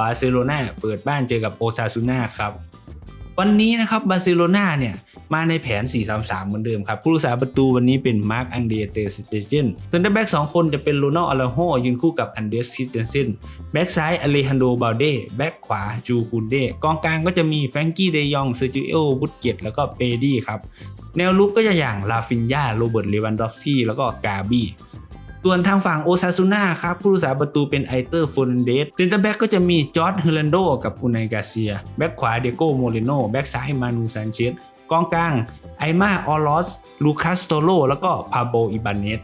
บาร์เซโลนาเปิดบ้านเจอกับโอซาซูน่าครับ วันนี้นะครับบาร์เซโลนาเนี่ยมาในแผน 4-3-3 เหมือนเดิมครับ ผู้รักษาประตูวันนี้เป็นมาร์คอังเดเตสเตเจนเซนเตอร์แบ็กสองคนจะเป็นโรนัลอาราโฮยืนคู่กับอันเดสซิสเตนเซนแบ็กซ้ายอเลฮันโดบาเดแบ็กขวาจูคูเดกองกลางก็จะมีแฟรงกี้เดยองเซอร์จิโอบุตเกตแล้วก็เปดี้ครับ แนวลุกก็จะอย่างลาฟินยาโรเบิร์ตเลวันดอฟสกี้แล้วก็กาบี้ ส่วนทางฝั่งโอซาซูน่าครับผู้รักษาประตูเป็นไอเตอร์โฟนเดสเซนเตอร์แบ็กก็จะมีจอร์ดเฮลันโดกับอุนายกาเซีย แบ็กขวาเดโกโมเรโนแบ็กซ้ายมานูซานเชสกองกลางไอมาออลอสลูคัสโตโลแล้วก็พาโบอิบานเนส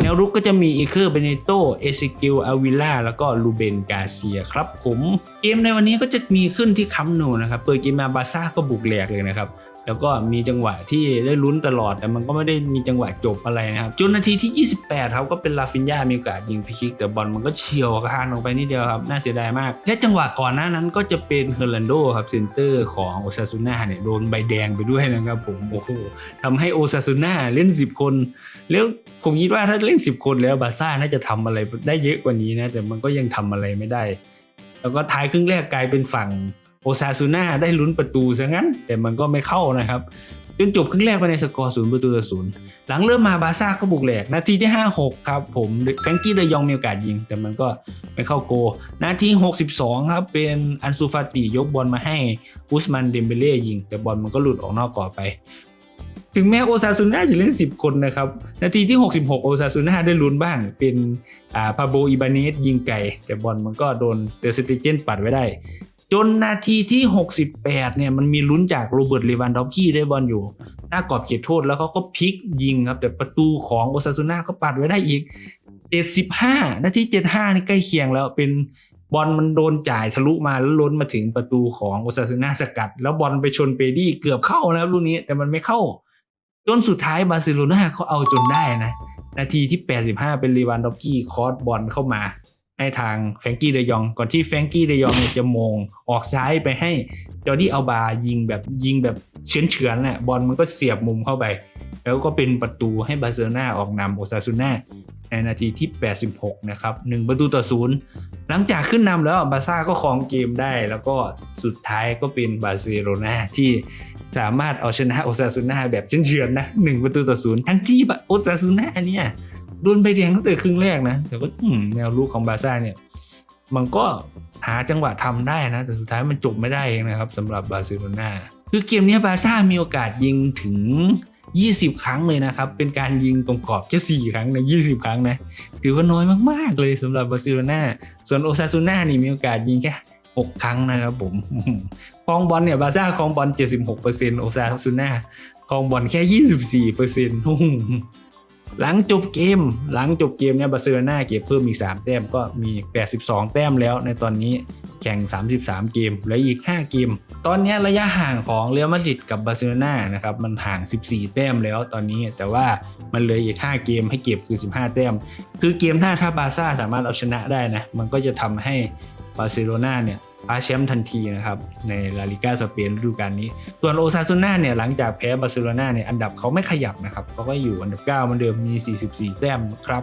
แนวรุกก็จะมีอีเคอร์เบเนโต เอซิกิลอาวิล่า แล้วก็ลูเบนกาเซียครับผม เกมในวันนี้ก็จะมีขึ้นที่คัมป์นูนะครับ เปิดเกมมาบาซ่าก็บุกแหลกเลยนะครับ แล้วก็มีจังหวะที่ได้ลุ้นตลอด แต่มันก็ไม่ได้มีจังหวะจบอะไรนะครับจนนาทีที่ 28 ครับก็เป็นลาฟินยามีโอกาสยิงฟรีคิก แต่บอลมันก็เฉียวคานออกไปนิดเดียวครับ น่าเสียดายมาก และจังหวะก่อนหน้านั้นก็จะเป็นเฮอร์แลนโดครับเซนเตอร์ของโอซาซูน่าเนี่ยโดนใบแดงไปด้วยนะครับผมโอ้โหทำให้โอซาซูน่าเล่น 10 คน แล้วผมคิดว่าถ้าเล่น 10 คนแล้วบาซ่าน่าจะทำอะไรได้เยอะกว่านี้นะแต่มันก็ยังทำอะไรไม่ได้แล้วก็ท้ายครึ่งแรกกลายเป็นฝั่ง โอซาซูน่าได้ลุ้นประตูซะงั้น แต่มันก็ไม่เข้านะครับจนจบครึ่งแรกไปในสกอร์ศูนย์ประตูต่อศูนย์หลังเริ่มมาบาซ่าก็บุกแหลก นาทีที่ 5-6 ครับผมแฟรงกี้เดยองมีโอกาสยิง แต่มันก็ไม่เข้าโก นาที 62 ครับ เป็นอันซูฟาติยกบอลมาให้อุสมันเดมเบเล่ยิง แต่บอลมันก็หลุดออกนอกกรอบไป ถึงแม้โอซาซูน่าจะเล่น 10 คนนะครับ นาทีที่ 66 โอซาซูน่าได้ลุ้นบ้าง เป็นอ่าพาโบอิบาเนสยิงไก่ แต่บอลมันก็โดนเตอร์สติเจนปัดไว้ได้ จนนาทีที่ 68 เนี่ยมันมีลุ้นจากโรเบิร์ตเลวันดอฟกี้ได้บอลอยู่ หน้ากรอบเขตโทษแล้วเขาก็พลิกยิงครับ แต่ประตูของโอซาซูน่าก็ปัดไว้ได้อีก 75 นาที 75 นี่ใกล้เคียงแล้วเป็นบอลมันโดนจ่ายทะลุมาแล้วล้นมาถึงประตูของโอซาซูน่าสกัด แล้วบอลไปชนเปดี้เกือบเข้านะครับลูกนี้แต่มันไม่เข้า จนสุดท้ายบาร์เซโลนาเขาเอาจนได้นะ นาทีที่ 85 เป็นลีวานดอฟกี้คอร์สบอลเข้ามา ให้ทางแฟงกี้เดยอง ก่อนที่แฟงกี้เดยองเนี่ยจะมงออกซ้ายไปให้จอร์ดี้อัลบายิงแบบยิงแบบเฉือนเฉือนๆน่ะบอลมันก็เสียบมุมเข้าไป แล้วก็เป็นประตูให้บาร์เซโลนาออกนำโอซาซูน่าในนาทีที่ 86 นะครับ1ประตูต่อศูนย์หลังจากขึ้นนำแล้วบาซ่าก็ครองเกมได้ แล้วก็สุดท้ายก็เป็นบาร์เซโลนาที่สามารถเอาชนะโอซาซูน่าแบบเฉือนๆนะ1ประตูต่อศูนย์ทั้งที่โอซาซูน่าเนี่ย โดนใบแดงตั้งแต่ครึ่งแรกนะแต่ว่าแนวลูกของบาซ่าเนี่ย มันก็หาจังหวะทำได้นะ แต่สุดท้ายมันจบไม่ได้เองนะครับสำหรับบาร์เซโลนาคือเกมนี้บาซ่ามีโอกาสยิงถึง 20 ครั้งเลยนะครับ เป็นการยิงตรงกรอบแค่4ครั้งใน 20 ครั้งนะถือว่าน้อยมากๆเลยสำหรับบาร์เซโลนาส่วนโอซาซูน่านี่มีโอกาสยิงแค่6 ครั้งนะครับผมครองบอลเนี่ยบาซ่าครองบอล76%โอซาซูน่าครองบอลแค่ 24% หลังจบเกม หลังจบเกมเนี่ยบาร์เซโลนาเก็บเพิ่มอีก 3 แต้มก็มี 82 แต้มแล้วในตอนนี้แข่ง 33 เกมเหลืออีก 5 เกม ตอนนี้ระยะห่างของเรอัลมาดริดกับบาร์เซโลนานะครับมันห่าง 14 แต้มแล้วตอนนี้แต่ว่ามันเหลืออีก 5 เกมให้เก็บคือ 15 แต้ม คือเกมหน้าถ้าบาร์ซ่าสามารถเอาชนะได้นะมันก็จะทำให้ บาร์เซโลนาเนี่ยคว้าแชมป์ทันทีนะครับในลาลิก้าสเปนฤดูกาลนี้ ส่วนโอซาซูน่าเนี่ยหลังจากแพ้บาร์เซโลนาเนี่ยอันดับเขาไม่ขยับนะครับเขาก็อยู่อันดับ9เหมือนเดิมมี 44 แต้มครับ